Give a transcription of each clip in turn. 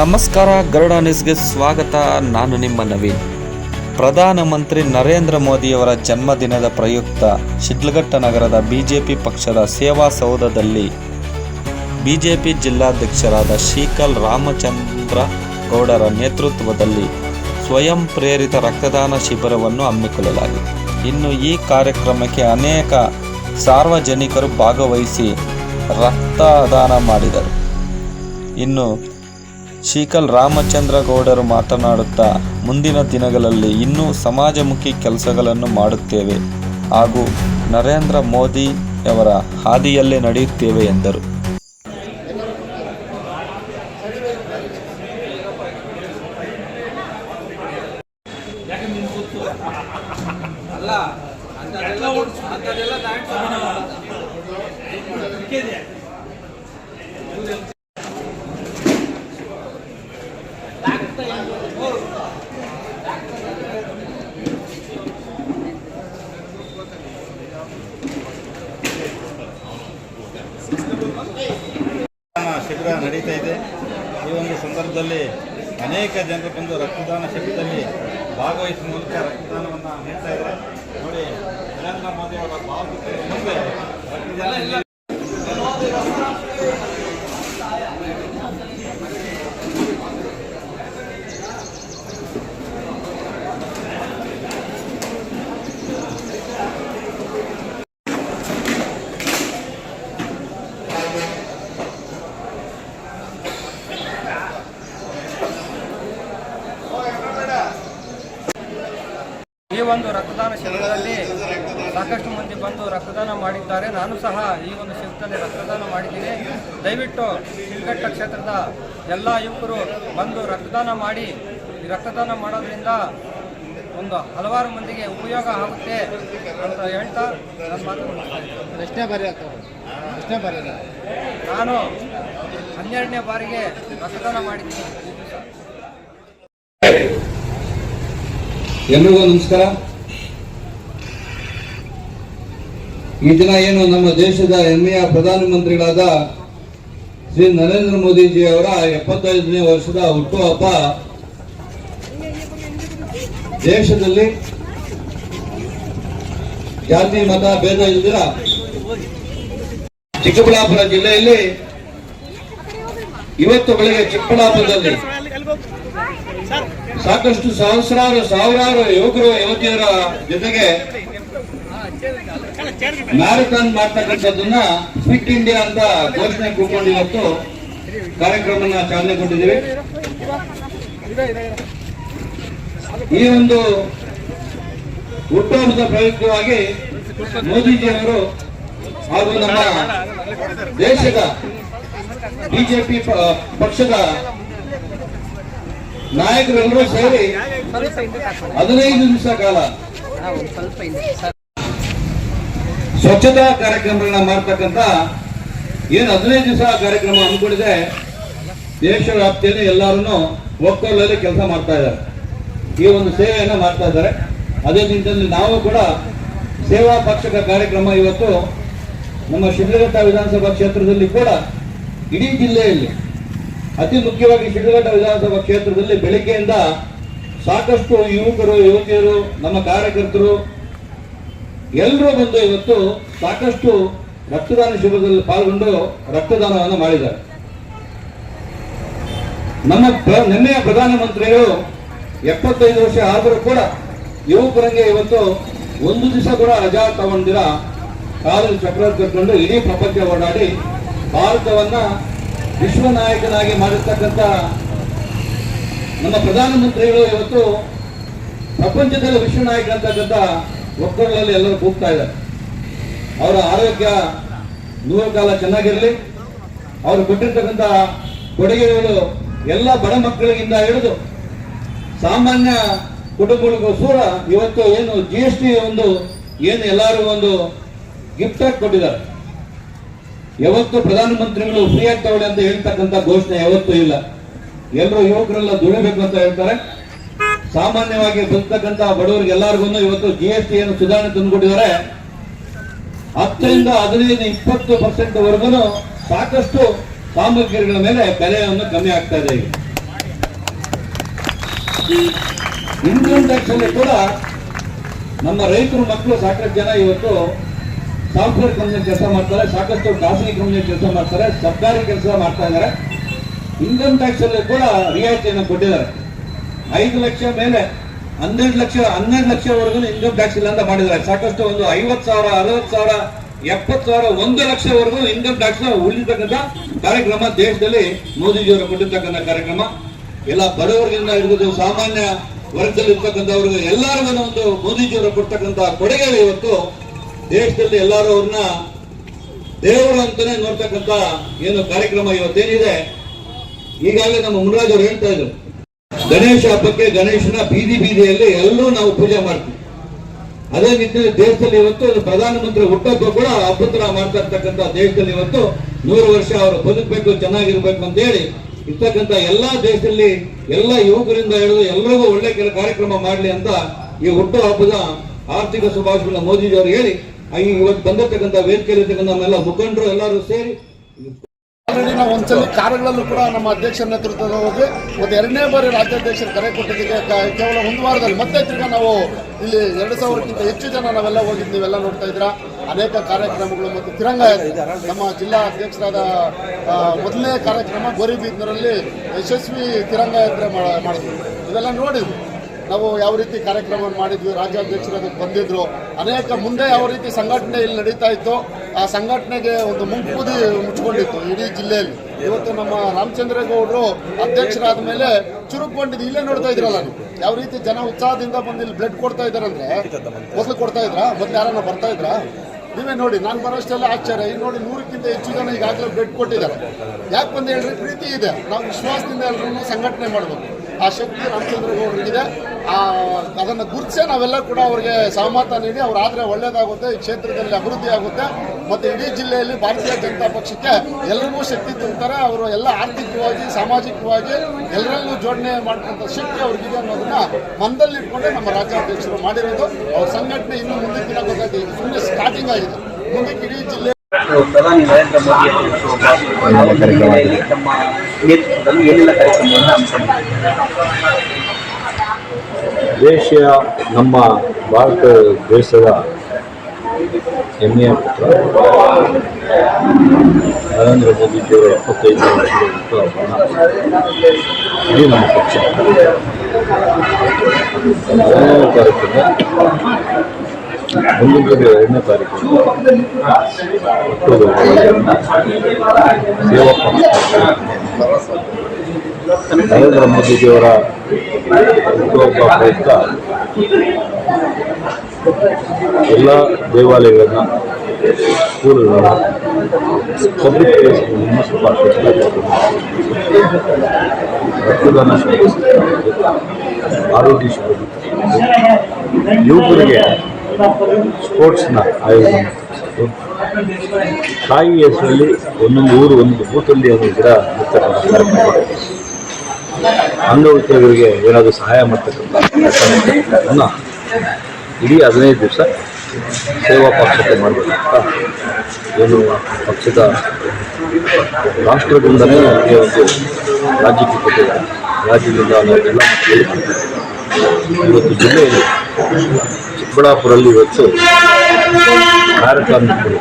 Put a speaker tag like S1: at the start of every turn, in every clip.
S1: ನಮಸ್ಕಾರ, ಗರುಡ ನ್ಯೂಸ್ಗೆ ಸ್ವಾಗತ. ನಾನು ನಿಮ್ಮ ನವೀನ್. ಪ್ರಧಾನಮಂತ್ರಿ ನರೇಂದ್ರ ಮೋದಿಯವರ ಜನ್ಮದಿನದ ಪ್ರಯುಕ್ತ ಶಿಡ್ಲಘಟ್ಟ ನಗರದ ಬಿಜೆಪಿ ಪಕ್ಷದ ಸೇವಾ ಸೌಧದಲ್ಲಿ ಬಿಜೆಪಿ ಜಿಲ್ಲಾಧ್ಯಕ್ಷರಾದ ಶೀಕಲ್ ರಾಮಚಂದ್ರ ಗೌಡರ ನೇತೃತ್ವದಲ್ಲಿ ಸ್ವಯಂ ಪ್ರೇರಿತ ರಕ್ತದಾನ ಶಿಬಿರವನ್ನು ಹಮ್ಮಿಕೊಳ್ಳಲಾಗಿದೆ. ಇನ್ನು ಈ ಕಾರ್ಯಕ್ರಮಕ್ಕೆ ಅನೇಕ ಸಾರ್ವಜನಿಕರು ಭಾಗವಹಿಸಿ ರಕ್ತದಾನ ಮಾಡಿದರು. ಇನ್ನು ಶೀಕಲ್ ರಾಮಚಂದ್ರ ಗೌಡರು ಮಾತನಾಡುತ್ತಾ, ಮುಂದಿನ ದಿನಗಳಲ್ಲಿ ಇನ್ನೂ ಸಮಾಜಮುಖಿ ಕೆಲಸಗಳನ್ನು ಮಾಡುತ್ತೇವೆ ಹಾಗೂ ನರೇಂದ್ರ ಮೋದಿಯವರ ಹಾದಿಯಲ್ಲೇ ನಡೆಯುತ್ತೇವೆ ಎಂದರು
S2: ರಕ್ತದಾನ ಶಿಬಿರ ನಡೀತಾ ಇದೆ. ಈ ಒಂದು ಸಂದರ್ಭದಲ್ಲಿ ಅನೇಕ ಜನರು ಬಂದು ರಕ್ತದಾನ ಶಿಬಿರದಲ್ಲಿ ಭಾಗವಹಿಸುವ ಮೂಲಕ ರಕ್ತದಾನವನ್ನು ನೀಡ್ತಾ ಇದ್ದಾರೆ. ನೋಡಿ ನರೇಂದ್ರ ಮೋದಿ ಅವರ ಭಾವಚಿತ್ರ ಮುಂದೆ ರಕ್ತದಾನ ನೀಡಿ-
S3: ಈ ಒಂದು ರಕ್ತದಾನ ಶಿಬಿರದಲ್ಲಿ ಸಾಕಷ್ಟು ಮಂದಿ ಬಂದು ರಕ್ತದಾನ ಮಾಡಿದ್ದಾರೆ. ನಾನು ಸಹ ಈ ಒಂದು ಶಿಬಿರದಲ್ಲಿ ರಕ್ತದಾನ ಮಾಡಿದ್ದೀನಿ. ದಯವಿಟ್ಟು ಶಿಲ್ಘಟ್ಟ ಕ್ಷೇತ್ರದ ಎಲ್ಲ ಯುವಕರು ಬಂದು ರಕ್ತದಾನ ಮಾಡಿ ಈ ರಕ್ತದಾನ ಮಾಡೋದ್ರಿಂದ ಒಂದು ಹಲವಾರು ಮಂದಿಗೆ ಉಪಯೋಗ ಆಗುತ್ತೆ ಅಂತ ಹೇಳ್ತಾ ನನ್ನ ಮಾತು.
S4: ಎಷ್ಟನೇ ಬಾರಿ ಎಷ್ಟನೇ ಬಾರಿ
S3: ನಾನು ಹನ್ನೆರಡನೇ ಬಾರಿಗೆ ರಕ್ತದಾನ ಮಾಡಿದ್ದೀನಿ ಈ ದಿವಸ
S5: ಎಲ್ರಿಗೂ ನಮಸ್ಕಾರ. ಈ ದಿನ ಏನು ನಮ್ಮ ದೇಶದ ಹೆಮ್ಮೆಯ ಪ್ರಧಾನಮಂತ್ರಿಗಳಾದ ಶ್ರೀ ನರೇಂದ್ರ ಮೋದಿಜಿ ಅವರ ಎಪ್ಪತ್ತೈದನೇ ವರ್ಷದ ಹುಟ್ಟುಹಬ್ಬ ದೇಶದಲ್ಲಿ ಜಾತಿ, ಮತ, ಭೇದ ಇಲ್ದಿರ ಚಿಕ್ಕಬಳ್ಳಾಪುರ ಜಿಲ್ಲೆಯಲ್ಲಿ ಇವತ್ತು ಬೆಳಗ್ಗೆ ಚಿಕ್ಕಬಳ್ಳಾಪುರದಲ್ಲಿ ಸಾಕಷ್ಟು ಸಹಸ್ರಾರು, ಸಾವಿರಾರು ಯುವಕರು ಯುವತಿಯರ ಜೊತೆಗೆ ಮ್ಯಾರಥಾನ್ ಮಾಡ್ತಕ್ಕಂಥದ್ದನ್ನ ಫಿಟ್ ಇಂಡಿಯಾ ಅಂತ ಘೋಷಣೆ ಕೂತ್ಕೊಂಡು ಇವತ್ತು ಕಾರ್ಯಕ್ರಮನ ಚಾಲನೆ ಕೊಟ್ಟಿದ್ದೀವಿ. ಈ ಒಂದು ಹುಟ್ಟುಹಬ್ಬದ ಪ್ರಯುಕ್ತವಾಗಿ ಮೋದಿಜಿ ಅವರು ಹಾಗೂ ನಮ್ಮ ದೇಶದ ಬಿಜೆಪಿ ಪಕ್ಷದ ನಾಯಕರೆಲ್ಲರೂ ಸೇರಿ ಹದಿನೈದು ನಿಮಿಷ ಕಾಲ ಸ್ವಚ್ಛತಾ ಕಾರ್ಯಕ್ರಮಗಳನ್ನ ಮಾಡ್ತಕ್ಕಂಥ ಏನು ಹದಿನೈದು ದಿವಸ ಕಾರ್ಯಕ್ರಮ ಅಂದ್ಕೊಂಡಿದೆ ದೇಶ ವ್ಯಾಪ್ತಿಯಲ್ಲಿ ಎಲ್ಲರೂ ಒಕ್ಕಲಲ್ಲಿ ಕೆಲಸ ಮಾಡ್ತಾ ಇದ್ದಾರೆ. ಈ ಒಂದು ಸೇವೆಯನ್ನು ಮಾಡ್ತಾ ಇದ್ದಾರೆ. ಅದೇ ನಿಟ್ಟಿನಲ್ಲಿ ನಾವು ಕೂಡ ಸೇವಾ ಪಕ್ಷದ ಕಾರ್ಯಕ್ರಮ ಇವತ್ತು ನಮ್ಮ ಶಿಡ್ಲಘಟ್ಟ ವಿಧಾನಸಭಾ ಕ್ಷೇತ್ರದಲ್ಲಿ ಕೂಡ ಇಡೀ ಜಿಲ್ಲೆಯಲ್ಲಿ ಅತಿ ಮುಖ್ಯವಾಗಿ ಶಿಡ್ಲಘಟ್ಟ ವಿಧಾನಸಭಾ ಕ್ಷೇತ್ರದಲ್ಲಿ ಬೆಳಗ್ಗೆಯಿಂದ ಸಾಕಷ್ಟು ಯುವಕರು, ಯುವತಿಯರು, ನಮ್ಮ ಕಾರ್ಯಕರ್ತರು ಎಲ್ಲರೂ ಬಂದು ಇವತ್ತು ಸಾಕಷ್ಟು ರಕ್ತದಾನ ಶಿಬಿರದಲ್ಲಿ ಪಾಲ್ಗೊಂಡು ರಕ್ತದಾನವನ್ನು ಮಾಡಿದ್ದಾರೆ. ನಮ್ಮ ನಿನ್ನೆಯ ಪ್ರಧಾನಮಂತ್ರಿಗಳು ಎಪ್ಪತ್ತೈದು ವರ್ಷ ಆದರೂ ಕೂಡ ಯುವಕರಂಗೆ ಇವತ್ತು ಒಂದು ದಿವಸ ಕೂಡ ರಜಾ ತಗೊಂಡಿರ ಕಾಲಲ್ಲಿ ಚಕ್ರ ಕಟ್ಕೊಂಡು ಇಡೀ ಪ್ರಪಂಚ ಓಡಾಡಿ ಭಾರತವನ್ನ ವಿಶ್ವ ನಾಯಕನಾಗಿ ಮಾಡಿರ್ತಕ್ಕಂಥ ನಮ್ಮ ಪ್ರಧಾನಮಂತ್ರಿಗಳು ಇವತ್ತು ಪ್ರಪಂಚದಲ್ಲಿ ವಿಶ್ವ ನಾಯಕ ಅಂತಕ್ಕಂಥ ಒಕ್ಕಗಳಲ್ಲಿ ಎಲ್ಲರೂ ಕೂಗ್ತಾ ಇದ್ದಾರೆ. ಅವರ ಆರೋಗ್ಯ ನೂರು ಕಾಲ ಚೆನ್ನಾಗಿರಲಿ. ಅವರು ಕೊಟ್ಟಿರ್ತಕ್ಕಂಥ ಕೊಡುಗೆಗಳು ಎಲ್ಲ ಬಡ ಮಕ್ಕಳಿಗಿಂದ ಹಿಡಿದು ಸಾಮಾನ್ಯ ಕುಟುಂಬಗಳಿಗೂ ಸೂರ ಇವತ್ತು ಏನು ಜಿ ಎಸ್ ಟಿ ಒಂದು, ಏನು ಎಲ್ಲರೂ ಒಂದು ಗಿಫ್ಟ್ ಆಗಿ ಕೊಟ್ಟಿದ್ದಾರೆ. ಯಾವತ್ತು ಪ್ರಧಾನಮಂತ್ರಿಗಳು ಫ್ರೀ ಆಗ್ತಾವಳೆ ಅಂತ ಹೇಳ್ತಕ್ಕಂಥ ಘೋಷಣೆ ಯಾವತ್ತೂ ಇಲ್ಲ. ಎಲ್ಲರೂ ಯುವಕರೆಲ್ಲ ದುಡಿಬೇಕು ಅಂತ ಹೇಳ್ತಾರೆ. ಸಾಮಾನ್ಯವಾಗಿ ಬರ್ತಕ್ಕಂಥ ಬಡವರಿಗೆ ಎಲ್ಲರಿಗೂ ಇವತ್ತು ಜಿ ಎಸ್ ಟಿ ಏನು ಸುಧಾರಣೆ ತಂದುಕೊಟ್ಟಿದ್ದಾರೆ. ಹತ್ತರಿಂದ ಹದಿನೈದು, ಇಪ್ಪತ್ತು ಪರ್ಸೆಂಟ್ ವರೆಗೂ ಸಾಕಷ್ಟು ಸಾಮಗ್ರಿಗಳ ಮೇಲೆ ಬೆಲೆಯನ್ನು ಕಮ್ಮಿ ಆಗ್ತಾ ಇದೆ ಇನ್ಕಮ್ ಟ್ಯಾಕ್ಸ್ ಅಲ್ಲಿ ಕೂಡ ನಮ್ಮ ರೈತರು ಮಕ್ಕಳು ಸಾಕಷ್ಟು ಜನ ಇವತ್ತು ಸಾಫ್ಟ್ವೇರ್ ಕಂಪ್ನಿ ಕೆಲಸ ಮಾಡ್ತಾರೆ, ಸಾಕಷ್ಟು ಖಾಸಗಿ ಕಂಪ್ನಿ ಕೆಲಸ ಮಾಡ್ತಾರೆ, ಸರ್ಕಾರಿ ಕೆಲಸ ಮಾಡ್ತಾ ಇದ್ದಾರೆ. ಇನ್ಕಮ್ ಟ್ಯಾಕ್ಸ್ ಅಲ್ಲಿ ಕೂಡ ರಿಯಾಯಿತಿಯನ್ನು ಕೊಟ್ಟಿದ್ದಾರೆ. ಐದು ಲಕ್ಷ ಮೇಲೆ ಹನ್ನೆರಡು ಲಕ್ಷ, ಹನ್ನೆರಡು ಲಕ್ಷವರೆಗೂ ಇನ್ಕಮ್ ಟ್ಯಾಕ್ಸ್ ಇಲ್ಲ ಅಂತ ಮಾಡಿದ್ದಾರೆ. ಸಾಕಷ್ಟು ಒಂದು ಐವತ್ತು ಸಾವಿರ, ಅರವತ್ತು ಸಾವಿರ, ಎಪ್ಪತ್ತು ಸಾವಿರ, ಒಂದು ಲಕ್ಷವರೆಗೂ ಇನ್ಕಮ್ ಟ್ಯಾಕ್ಸ್ ಉಳಿತಕ್ಕಂಥ ಕಾರ್ಯಕ್ರಮ ದೇಶದಲ್ಲಿ ಮೋದಿಜಿಯವರು ಕೊಟ್ಟಿರ್ತಕ್ಕಂಥ ಕಾರ್ಯಕ್ರಮ. ಎಲ್ಲ ಬಡವರಿಗಿಂದ ಹಿಡಿದು ಸಾಮಾನ್ಯ ವರ್ಗದಲ್ಲಿ ಇರ್ತಕ್ಕಂಥವ್ರಿಗೆ ಎಲ್ಲರಿಗೂ ಒಂದು ಮೋದಿಜಿಯವರು ಕೊಡ್ತಕ್ಕಂಥ ಕೊಡುಗೆ ಇವತ್ತು ದೇಶದಲ್ಲಿ ಎಲ್ಲರೂ ಅವ್ರನ್ನ ದೇವರು ಅಂತಾನೆ ನೋಡ್ತಕ್ಕಂತ ಏನು ಕಾರ್ಯಕ್ರಮ ಇವತ್ತೇನಿದೆ, ಈಗಾಗಲೇ ನಮ್ಮ ಮುನರಾಜ್ ಅವರು ಹೇಳ್ತಾ ಇದ್ರು. ಗಣೇಶ ಹಬ್ಬಕ್ಕೆ ಗಣೇಶನ ಬೀದಿ ಬೀದಿಯಲ್ಲಿ ಎಲ್ಲರೂ ನಾವು ಪೂಜೆ ಮಾಡ್ತೀವಿ. ಅದೇ ನಿಟ್ಟಿನಲ್ಲಿ ದೇಶದಲ್ಲಿ ಇವತ್ತು ಪ್ರಧಾನಮಂತ್ರಿ ಹುಟ್ಟಪ್ಪ ಕೂಡ ಹಬ್ಬದ ತರ ಮಾಡ್ತಾ ಇರ್ತಕ್ಕಂಥ ದೇಶದಲ್ಲಿ ಇವತ್ತು ನೂರು ವರ್ಷ ಅವರು ಬದುಕಬೇಕು, ಚೆನ್ನಾಗಿರ್ಬೇಕು ಅಂತ ಹೇಳಿ ಇರ್ತಕ್ಕಂಥ ಎಲ್ಲಾ ದೇಶದಲ್ಲಿ ಎಲ್ಲ ಯುವಕರಿಂದ ಹಿಡಿದು ಎಲ್ಲರಿಗೂ ಒಳ್ಳೆ ಕೆಲ ಕಾರ್ಯಕ್ರಮ ಮಾಡಲಿ ಅಂತ ಈ ಹುಟ್ಟು ಹಬ್ಬದ ಆರ್ಥಿಕ ಶುಭಾಶಯಗಳನ್ನ ಮೋದಿಜಿ ಅವರು ಹೇಳಿ ಇವತ್ತು ಬಂದಿರ್ತಕ್ಕಂಥ ವೇದಿಕೆಯಲ್ಲಿ ನಮ್ಮೆಲ್ಲ ಮುಖಂಡರು ಎಲ್ಲರೂ ಸೇರಿ
S4: ಒಂದ್ಸಲಿ ಕಾರ್ಯಗಳಲ್ಲೂ ಕೂಡ ನಮ್ಮ ಅಧ್ಯಕ್ಷರ ನೇತೃತ್ವದ ಹೋಗಿ ಒಂದು ಎರಡನೇ ಬಾರಿ ರಾಜ್ಯಾಧ್ಯಕ್ಷರು ಕರೆ ಕೊಟ್ಟಿದ್ದಕ್ಕೆ ಕೇವಲ ಒಂದು ವಾರದಲ್ಲಿ ಮತ್ತೆ ತಿರ್ಗಾ ನಾವು ಇಲ್ಲಿ ಎರಡು ಸಾವಿರಕ್ಕಿಂತ ಹೆಚ್ಚು ಜನ ನಾವೆಲ್ಲ ಹೋಗಿದ್ದು ಎಲ್ಲ ನೋಡ್ತಾ ಇದ್ರ ಅನೇಕ ಕಾರ್ಯಕ್ರಮಗಳು ಮತ್ತು ತಿರಂಗ ನಮ್ಮ ಜಿಲ್ಲಾ ಅಧ್ಯಕ್ಷರಾದ ಮೊದಲನೇ ಕಾರ್ಯಕ್ರಮ ಗೋರಿಬೀದ್ನರಲ್ಲಿ ಯಶಸ್ವಿ ತಿರಂಗ ಯಾತ್ರೆ ಮಾಡಿದ್ರು. ಇದೆಲ್ಲ ನೋಡಿದ್ವಿ ನಾವು ಯಾವ ರೀತಿ ಕಾರ್ಯಕ್ರಮವನ್ನು ಮಾಡಿದ್ವಿ, ರಾಜ್ಯಾಧ್ಯಕ್ಷರು ಅದಕ್ಕೆ ಬಂದಿದ್ರು. ಅನೇಕ ಮುಂದೆ ಯಾವ ರೀತಿ ಸಂಘಟನೆ ಇಲ್ಲಿ ನಡೀತಾ ಇತ್ತು, ಆ ಸಂಘಟನೆಗೆ ಒಂದು ಮುಂಕುದಿ ಮುಚ್ಕೊಂಡಿತ್ತು ಇಡೀ ಜಿಲ್ಲೆಯಲ್ಲಿ. ಇವತ್ತು ನಮ್ಮ ರಾಮಚಂದ್ರೇಗೌಡರು ಅಧ್ಯಕ್ಷರಾದ ಮೇಲೆ ಚುರುಕೊಂಡಿದ್ದು ಇಲ್ಲೇ ನೋಡ್ತಾ ಇದ್ರಲ್ಲ ನಾನು ಯಾವ ರೀತಿ ಜನ ಉತ್ಸಾಹದಿಂದ ಬಂದು ಇಲ್ಲಿ ಬ್ಲಡ್ ಕೊಡ್ತಾ ಇದ್ದಾರೆ ಅಂದ್ರೆ ಮೊದಲು ಕೊಡ್ತಾ ಇದ್ರ? ಮೊದಲು ಯಾರನ್ನ ಬರ್ತಾ ಇದ್ರಾ? ನೀವೇ ನೋಡಿ, ನಾನು ಬರೋಷ್ಟೆಲ್ಲ ಆಶ್ಚರ್ಯ. ಈಗ ನೋಡಿ ನೂರಕ್ಕಿಂತ ಹೆಚ್ಚು ಜನ ಈಗಾಗಲೇ ಬ್ಲಡ್ ಕೊಟ್ಟಿದ್ದಾರೆ. ಯಾಕೆ ಬಂದು ಹೇಳ್ರಿ? ಪ್ರೀತಿ ಇದೆ. ನಾವು ವಿಶ್ವಾಸದಿಂದ ಎಲ್ಲರನ್ನೂ ಸಂಘಟನೆ ಮಾಡಬೇಕು. ಆ ಶಕ್ತಿ ರಾಮಚಂದ್ರಗೌಡರಿಗಿದೆ ಆ, ಅದನ್ನು ಗುರುತಿಸೇ ನಾವೆಲ್ಲ ಕೂಡ ಅವರಿಗೆ ಸಹಮತ ನೀಡಿ ಅವರಾದ್ರೆ ಒಳ್ಳೇದಾಗುತ್ತೆ, ಈ ಕ್ಷೇತ್ರದಲ್ಲಿ ಅಭಿವೃದ್ಧಿ ಆಗುತ್ತೆ. ಮತ್ತು ಇಡೀ ಜಿಲ್ಲೆಯಲ್ಲಿ ಭಾರತೀಯ ಜನತಾ ಪಕ್ಷಕ್ಕೆ ಎಲ್ಲರಿಗೂ ಶಕ್ತಿ ತುಂಬ್ತಾರೆ. ಅವರು ಎಲ್ಲ ಆರ್ಥಿಕವಾಗಿ, ಸಾಮಾಜಿಕವಾಗಿ ಎಲ್ಲರಲ್ಲೂ ಜೋಡಣೆ ಮಾಡ್ಕೊಂತ ಶಕ್ತಿ ಅವ್ರಿಗಿದೆ ಅನ್ನೋದನ್ನ ಮನದಲ್ಲಿ ಇಟ್ಕೊಂಡೆ ನಮ್ಮ ರಾಜ್ಯಾಧ್ಯಕ್ಷರು ಮಾಡಿರೋದು. ಅವ್ರ ಸಂಘಟನೆ ಇನ್ನು ಮುಂದಿನ ದಿನ ಗೊತ್ತಾಗಿದೆ ಸುಮ್ಮನೆ ಸ್ಟಾರ್ಟಿಂಗ್ ಆಗಿದೆ. ಮುಂದಕ್ಕೆ ಇಡೀ ಜಿಲ್ಲೆ
S6: ಪ್ರಧಾನಿ ನರೇಂದ್ರ ಮೋದಿ ಅವರು ಹಿನ್ನೆಲೆಯಲ್ಲಿ ತಮ್ಮ ನೇತೃತ್ವದಲ್ಲಿ ಏನೆಲ್ಲ ಕಾರ್ಯಕ್ರಮವನ್ನು ಹಮ್ಮಿಕೊಂಡಿದ್ದಾರೆ
S7: ದೇಶ ನಮ್ಮ ಭಾರತ ದೇಶದ ಹೆಮ್ಮೆಯ ಪುತ್ರ ನರೇಂದ್ರ ಮೋದಿಜಿಯವರ ಎಪ್ಪತ್ತೈದು ವರ್ಷದ ಹುಟ್ಟುಹಬ್ಬವನ್ನು ಇಡೀ ನಮ್ಮ ಪಕ್ಷ ಮೊದಲನೇ ತಾರೀಕಿಂದ ಮುಂದಿನ ತಿಂಗಳ ಎರಡನೇ ತಾರೀಕು ಅಕ್ಟೋಬರ್ ಸೇವಾ ಪಕ್ಷ ನರೇಂದ್ರ ಮೋದಿಜಿಯವರ ಹುಟ್ಟುಹಬ್ಬ ಪ್ರಯುಕ್ತ ಎಲ್ಲ ದೇವಾಲಯಗಳನ್ನ ಸ್ಕೂಲ್ಗಳನ್ನ ಪಬ್ಲಿಕ್ ಪ್ಲೇಸ್ಗಳನ್ನು ಸ್ವಲ್ಪ ರಕ್ತದಾನ ಆರೋಗ್ಯ ಶಿಬಿರ. ಯುವಕರಿಗೆ ಸ್ಪೋರ್ಟ್ಸ್ನ ಆಯೋಜನೆ. ಮಾಡ್ತಿದ್ದು ತಾಯಿ ಹೆಸರಲ್ಲಿ ಒಂದೊಂದು ಊರು ಒಂದು ಬೂತಲ್ಲಿ ಒಂದು ಗಿಡ ನೆಡ್ತಕ್ಕಂಥ ಕಾರ್ಯಕ್ರಮ ಅಂಗವಿಕಲರಿಗೆ ಏನಾದರೂ ಸಹಾಯ ಮಾಡ್ತಕ್ಕಂಥ ಇಡೀ ಹದಿನೈದು ದಿವಸ ಸೇವಾ ಪಕ್ಷಕ್ಕೆ ಮಾಡಬೇಕಂತ ಏನು ಪಕ್ಷದ ರಾಷ್ಟ್ರದಿಂದಲೇ ನಮಗೆ ಒಂದು ರಾಜ್ಯಕ್ಕೆ ಕೊಟ್ಟಿದ್ದಾರೆ. ರಾಜ್ಯದಿಂದ ನಾವೆಲ್ಲ ಇವತ್ತು ಜಿಲ್ಲೆಯಲ್ಲಿ ಚಿಕ್ಕಬಳ್ಳಾಪುರಲ್ಲಿ ಇವತ್ತು ಕಾರ್ಯಕ್ರಮಗಳು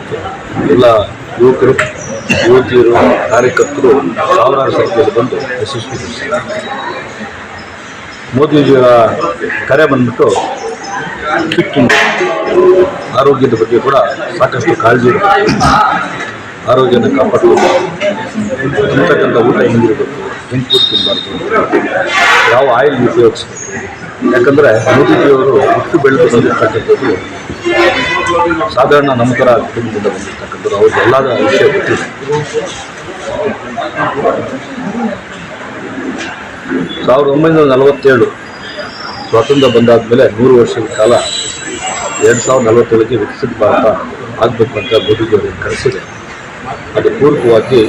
S7: ಎಲ್ಲ ಯುವಕರು, ಯುವತಿಯರು, ಕಾರ್ಯಕರ್ತರು ಸಾವಿರಾರು ಸಂಖ್ಯೆಯಲ್ಲಿ ಬಂದು ಯಶಸ್ವಿಗೊಳಿಸಿದ್ದಾರೆ ಮೋದಿಜಿಯವರ ಕರೆ ಬಂದ್ಬಿಟ್ಟು ಫಿಟ್ ಆರೋಗ್ಯದ ಬಗ್ಗೆ ಕೂಡ ಸಾಕಷ್ಟು ಕಾಳಜಿ ಇರಬೇಕು ಆರೋಗ್ಯನ ಕಾಪಾಡಬೇಕು ಊಟ ಹೆಂಗಿರಬೇಕು, ಹೆಂಗೆ ಫುಡ್ ತಿನ್ನಬಾರ್ದು ಯಾವ ಆಯಿಲ್ ಉಪಯೋಗಿಸ್ಬೇಕು ಯಾಕಂದರೆ ಮೋದಿಜಿಯವರು ಹುಟ್ಟು ಬೆಳೆದು ಬಂದಿರ್ತಕ್ಕಂಥದ್ದು ಸಾಧಾರಣ ನಮ್ಮ ಥರ ಕುಟುಂಬದಿಂದ ಬಂದಿರ್ತಕ್ಕಂಥದ್ದು. ಅವ್ರಿಗೆ ಎಲ್ಲದ ವಿಷಯ ಗೊತ್ತಿದೆ ಸಾವಿರದ ಒಂಬೈನೂರ ನಲವತ್ತೇಳು ಸ್ವಾತಂತ್ರ್ಯ ಬಂದಾದ ಮೇಲೆ ನೂರು ವರ್ಷದ ಕಾಲ ಎರಡು ಸಾವಿರದ ನಲವತ್ತೇಳಕ್ಕೆ ವಿಕಸಿತ ಭಾರತ ಆಗಬೇಕು ಅಂತ ಮೋದಿಜಿಯವರಿಗೆ ಕರೆಸಿದೆ. ಅದು ಪೂರಕವಾಗಿ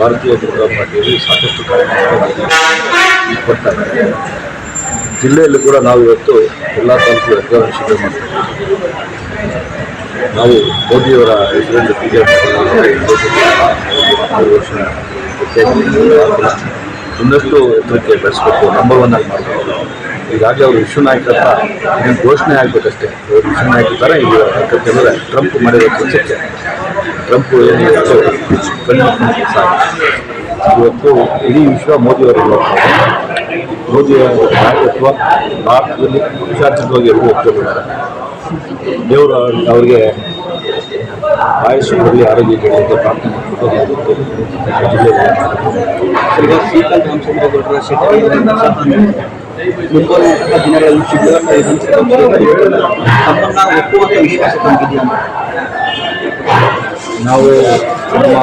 S7: ಭಾರತೀಯ ಜನತಾ ಪಾರ್ಟಿಯಲ್ಲಿ ಸಾಕಷ್ಟು ಕಾರ್ಯಕ್ರಮಗಳನ್ನು ಬರ್ತಾ ಜಿಲ್ಲೆಯಲ್ಲಿ ಕೂಡ ನಾವು ಇವತ್ತು ಎಲ್ಲ ತಾಲೂಕು ರಕ್ತದಾನ ಶಿಬಿರ ಮಾಡ್ತೀವಿ. ನಾವು ಮೋದಿಯವರ ಹೆಚ್ಚಾಗಿ ಇನ್ನಷ್ಟು ಎತ್ತರಕ್ಕೆ ಬೆಳೆಸಬೇಕು ನಂಬರ್ ಒನ್ ಆಗಿ ಮಾಡಬೇಕು. ಈಗಾಗಲೇ ಅವರು ವಿಶ್ವ ನಾಯಕ ಅಂತ ಏನು ಘೋಷಣೆ ಆಗಬೇಕಷ್ಟೇ. ಅವರು ವಿಶ್ವ ನಾಯಕ ಥರ ಈಗ ಯಾಕಂತಂದರೆ ಟ್ರಂಪ್ ಮಾಡಿರೋ ಕೆಲಸಕ್ಕೆ ಟ್ರಂಪ್ ಏನು ಕಣ್ಣು ಇವತ್ತು ಇಡೀ ವಿಶ್ವ ಮೋದಿಯವರು ಮೋದಿಯ ನಾಯಕತ್ವ ಭಾರತದಲ್ಲಿ ವಿಚಾರವಾಗಿ ಎಲ್ಲರೂ ಒಪ್ಕೊಂಡಿದ್ದಾರೆ ದೇವರು ಅವರಿಗೆ ಆಯಸ್ಸು ಒಳ್ಳೆ ಆರೋಗ್ಯ ಅಂತ ಪ್ರಾರ್ಥನೆ
S6: ಈಗ ಶ್ರೀಕಾಂತ್ ರಾಮಚಂದ್ರಗೌಡರ ಶೆಟ್ಟಿ ಸಹ ಮುಂಬರುವಂತಹ ದಿನಗಳಲ್ಲಿ ತಮ್ಮನ್ನ ವಿಶ್ವಾಸ ತಮಗಿದೆಯಾ?
S7: ನಾವು ನಮ್ಮ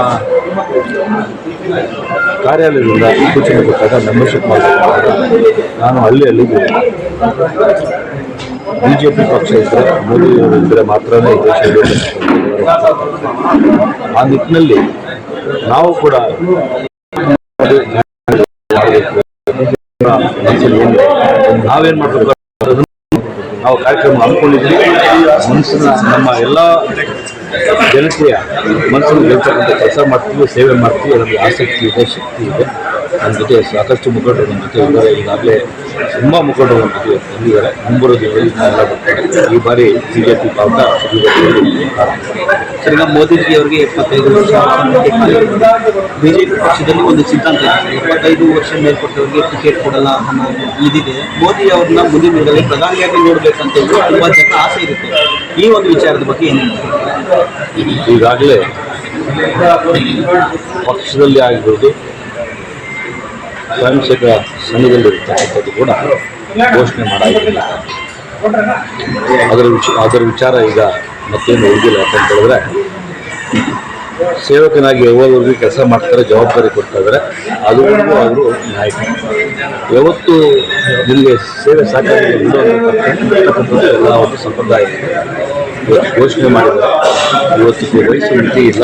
S7: ಕಾರ್ಯಾಲಯದಿಂದ ಸೂಚನೆ ಕೊಟ್ಟಾಗ ಮೆಂಬರ್ಶಿಪ್ ಮಾಡಬೇಕಾದಾಗ ನಾನು ಅಲ್ಲಿ ಹಳ್ಳಿಗೆ ಬಿ ಜೆ ಪಿ ಪಕ್ಷ ಇದ್ದರೆ ಮೋದಿ ಇದ್ದರೆ ಮಾತ್ರನೇ ದೇಶ ಆ ನಿಟ್ಟಿನಲ್ಲಿ ನಾವು ಕೂಡ ಮಾಡಬೇಕು ನಾವೇನು ಮಾಡಬೇಕು? ನಾವು ಕಾರ್ಯಕ್ರಮ ಹಮ್ಮಿಕೊಂಡಿದ್ವಿ ಮನಸ್ಸಿನ ನಮ್ಮ ಎಲ್ಲ ಜನತೆಯ ಮನಸ್ಸನ್ನು ಗೆಲ್ತಕ್ಕಂಥ ಕೆಲಸ ಮಾಡ್ತೀವಿ ಸೇವೆ ಮಾಡ್ತೀವಿ ಅದರಲ್ಲಿ ಆಸಕ್ತಿ ಇದೆ ಶಕ್ತಿ ಇದೆ. ನನ್ನ ಜೊತೆ ಸಾಕಷ್ಟು ಮುಖಂಡರು ನನ್ನ ಜೊತೆ ಇದ್ದಾರೆ. ಈಗಾಗಲೇ ತುಂಬ ಮುಖಂಡರು ನನ್ನ ಜೊತೆ ಬಂದಿದ್ದಾರೆ. ಮುಂಬರುವ ದಿನಗಳಲ್ಲಿ ನಾವೆಲ್ಲ ಬರ್ತಾರೆ. ಈ ಬಾರಿ ಬಿ ಜೆ ಪಿ ಪಾಲ್ತ
S6: ಸರ್ ಈಗ ಮೋದಿಜಿ ಅವರಿಗೆ ಎಪ್ಪತ್ತೈದು ವರ್ಷ ಬಿ ಜೆ ಪಿ ಪಕ್ಷದಲ್ಲಿ ಒಂದು ಸಿದ್ಧಾಂತ ಎಪ್ಪತ್ತೈದು ವರ್ಷ ಮೇಲ್ಪಟ್ಟವರಿಗೆ ಟಿಕೆಟ್ ಕೊಡಲ್ಲ ಅನ್ನೋ ಇದಿದೆ. ಮೋದಿ ಅವ್ರನ್ನ ಮುಂದಿನ ದಿನದಲ್ಲಿ ಪ್ರಧಾನಿಯಾಗಿ ನೋಡಬೇಕಂತ ತುಂಬಾ ಜನ ಆಸೆ ಇರುತ್ತೆ. ಈ ಒಂದು ವಿಚಾರದ ಬಗ್ಗೆ ಏನು
S7: ಈಗಾಗಲೇ ಪಕ್ಷದಲ್ಲಿ ಆಗಿರ್ಬೋದು ಸ್ವಯಂ ಸೇವಕ ಸಂಘದಲ್ಲಿರ್ತಕ್ಕಂಥದ್ದು ಕೂಡ ಘೋಷಣೆ ಮಾಡಾಗಿಲ್ಲ. ಅದರ ವಿಚ, ಅದರ ವಿಚಾರ ಈಗ ಮತ್ತೇನು ಉಳಿದಿಲ್ಲ. ಅಂತ ಹೇಳಿದ್ರೆ, ಸೇವಕನಾಗಿ ಯಾವಾಗವರೆಗೂ ಕೆಲಸ ಮಾಡ್ತಾರೆ, ಜವಾಬ್ದಾರಿ ಕೊಡ್ತಾ ಇದ್ದಾರೆ. ಅದುವರೆಗೂ ಅವರು ನಾಯಕ ಯಾವತ್ತು ನಿಮಗೆ ಸೇವೆ ಸಾಕಾಗಿ ಅಂತಕ್ಕಂಥದ್ದು ಎಲ್ಲ ಒಂದು ಸಂಪ್ರದಾಯ. ಘೋಷಣೆ ಮಾಡಿದ್ದಾರೆ. ಇವತ್ತಿಗೆ ವಯಸ್ಸು ಮಿತಿ ಇಲ್ಲ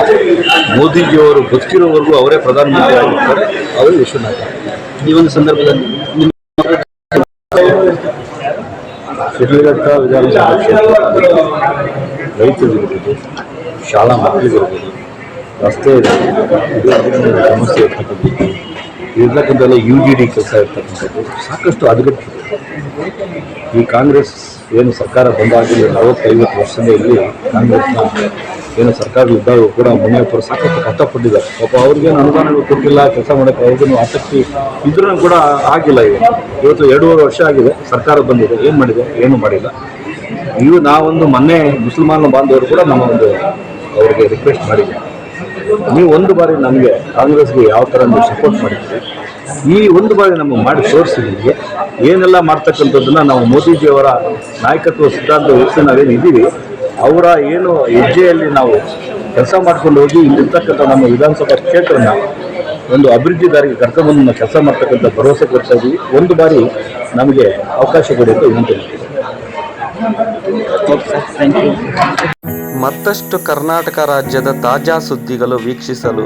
S7: ಮೋದಿಜಿಯವರು ಬದುಕಿರೋವರೆಗೂ ಅವರೇ ಪ್ರಧಾನಮಂತ್ರಿ ಆಗಿರ್ತಾರೆ. ಅವರು ವಿಶ್ವನಾಥ.
S6: ಈ ಒಂದು ಸಂದರ್ಭದಲ್ಲಿ
S7: ಶಿಡ್ಲಘಟ್ಟ ವಿಧಾನಸಭಾ ಕ್ಷೇತ್ರ. ಶಾಲಾ ಮಕ್ಕಳಿಗಿರ್ಬೋದು ರಸ್ತೆ ಇರ್ಬೋದು, ಸಮಸ್ಯೆ ಇರ್ತಕ್ಕಂಥದ್ದು. ಇರ್ತಕ್ಕಂಥಲ್ಲ ಯು ಜಿ ಡಿ ಕೆಲಸ ಇರ್ತಕ್ಕಂಥದ್ದು, ಸಾಕಷ್ಟು ಹದಗೆಟ್ಟಿದೆ ಈ ಕಾಂಗ್ರೆಸ್ ಏನು ಸರ್ಕಾರ ಬಂದಾಗಲಿ ನಲವತ್ತೈವತ್ತು ವರ್ಷದಿಂದ ಇಲ್ಲಿ ಕಾಂಗ್ರೆಸ್ನ ಏನು ಸರ್ಕಾರ ಇದ್ದಾಗ ಕೂಡ ಮುನಿಯಪ್ಪರು ಸಾಕಷ್ಟು ಕಷ್ಟಪಟ್ಟಿದ್ದಾರೆ. ಪಾಪ ಅವ್ರಿಗೇನು ಅನುದಾನಗಳು ಕೊಟ್ಟಿಲ್ಲ, ಕೆಲಸ ಮಾಡೋಕ್ಕೆ ಅವ್ರಿಗೇನು ಆಸಕ್ತಿ ಇದ್ರೂ ಕೂಡ ಆಗಿಲ್ಲ ಈಗ. ಇವತ್ತು ಎರಡೂವರೆ ವರ್ಷ ಆಗಿದೆ, ಸರ್ಕಾರ ಬಂದಿದೆ. ಏನು ಮಾಡಿದೆ? ಏನು ಮಾಡಿಲ್ಲ. ಇವು ನಾವೊಂದು ಮೊನ್ನೆ ಮುಸಲ್ಮಾನ ಬಾಂಧವರು ಕೂಡ ನಮ್ಮ ಒಂದು ಅವರಿಗೆ ರಿಕ್ವೆಸ್ಟ್ ಮಾಡಿದ್ದೆ ನೀವು ಒಂದು ಬಾರಿ ನಮಗೆ ಕಾಂಗ್ರೆಸ್ಗೆ ಯಾವ ಥರ ಸಪೋರ್ಟ್ ಮಾಡಿದ್ದೀರಿ ಈ ಒಂದು ಬಾರಿ ನಮಗೆ ಮಾಡಿ ತೋರಿಸಿದ್ದೀವಿ ಏನೆಲ್ಲ ಮಾಡ್ತಕ್ಕಂಥದ್ದನ್ನ ನಾವು ಮೋದಿಜಿಯವರ ನಾಯಕತ್ವ ಸಿದ್ಧಾಂತ ವ್ಯವಸ್ಥೆ ನಾವೇನು ಇದ್ದೀವಿ. ಅವರ ಏನು ಹೆಜ್ಜೆಯಲ್ಲಿ ನಾವು ಕೆಲಸ ಮಾಡ್ಕೊಂಡು ಹೋಗಿ ಇಲ್ಲಿರ್ತಕ್ಕಂಥ ನಮ್ಮ ವಿಧಾನಸಭಾ ಕ್ಷೇತ್ರನ ಒಂದು ಅಭಿವೃದ್ಧಿ ದಾರಿಗೆ ಕರ್ಕೊಂಡ್ಬಂದು ನಾವು ಕೆಲಸ ಮಾಡ್ತಕ್ಕಂಥ ಭರವಸೆ ಕೊಡ್ತಾ ಇದ್ದೀವಿ. ಒಂದು ಬಾರಿ ನಮಗೆ ಅವಕಾಶ ಕೊಡಿ ಅಂತ ವಿನಂತಿ
S1: ಮತ್ತಷ್ಟು ಕರ್ನಾಟಕ ರಾಜ್ಯದ ತಾಜಾ ಸುದ್ದಿಗಳು ವೀಕ್ಷಿಸಲು